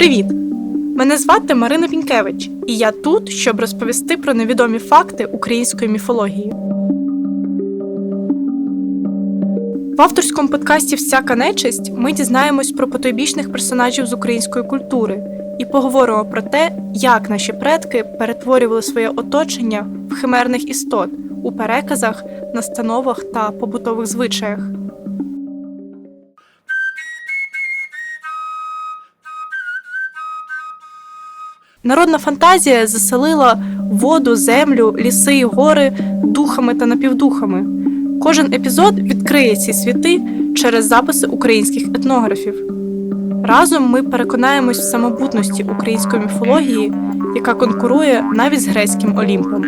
Привіт! Мене звати Марина Пінкевич, і я тут, щоб розповісти про невідомі факти української міфології. В авторському подкасті Всяка нечисть ми дізнаємось про потойбічних персонажів з української культури і поговоримо про те, як наші предки перетворювали своє оточення в химерних істот у переказах, настановах та побутових звичаях. Народна фантазія заселила воду, землю, ліси і гори духами та напівдухами. Кожен епізод відкриє ці світи через записи українських етнографів. Разом ми переконаємось в самобутності української міфології, яка конкурує навіть з грецьким Олімпом.